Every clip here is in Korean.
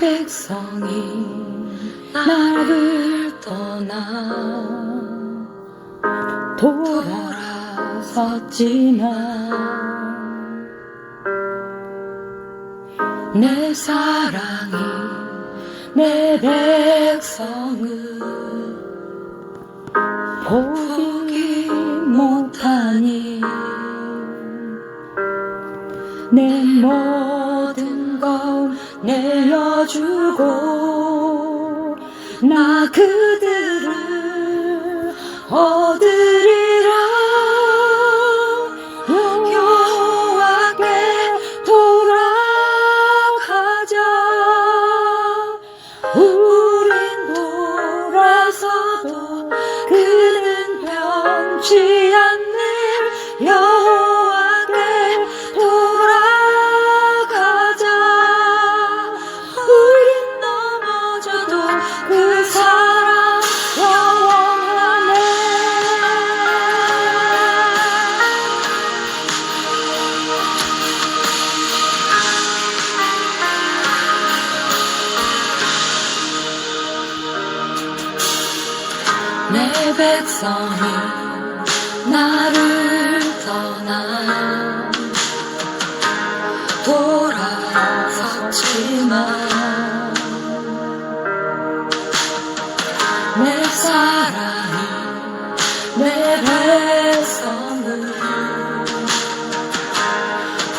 백성이 나를 떠나 돌아섰지만 내 사랑이 내 백성을 보기 보고 나 그들을 내 백성이 나를 떠나 돌아섰지만 내 사랑이 내 백성을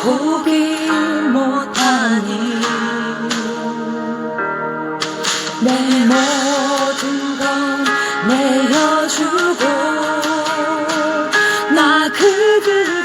보기 못하니 Who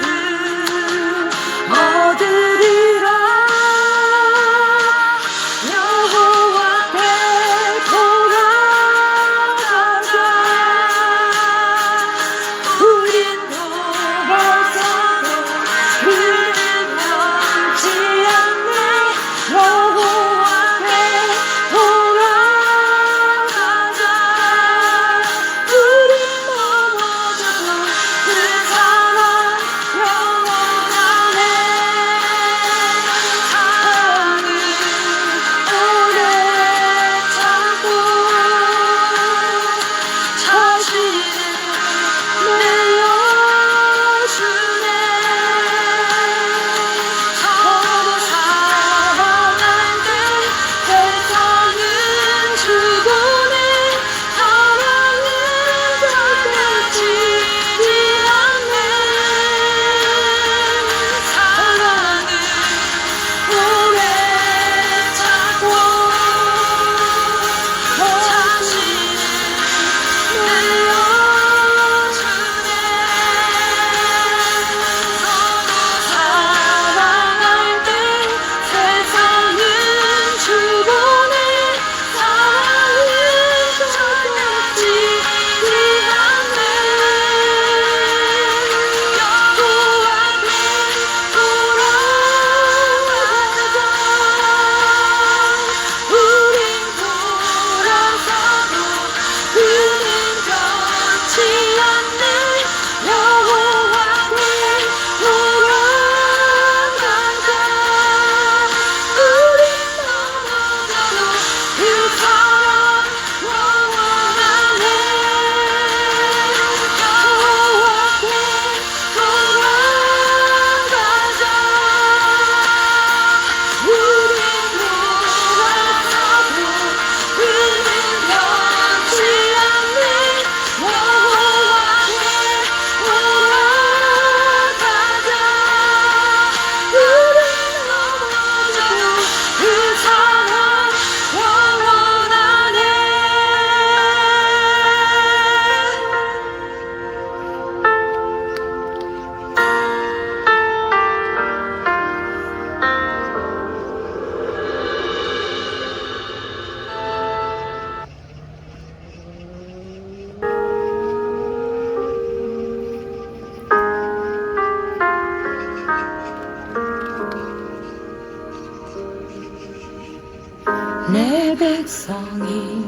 내 백성이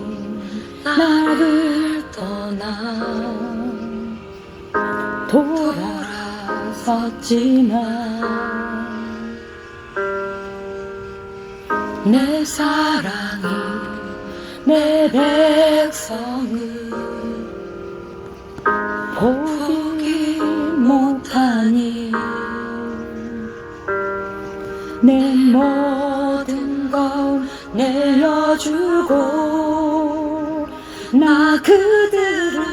나를 떠나 돌아섰지만 내 사랑이 내 백성을 보기 못하니 내어주고 나 그들을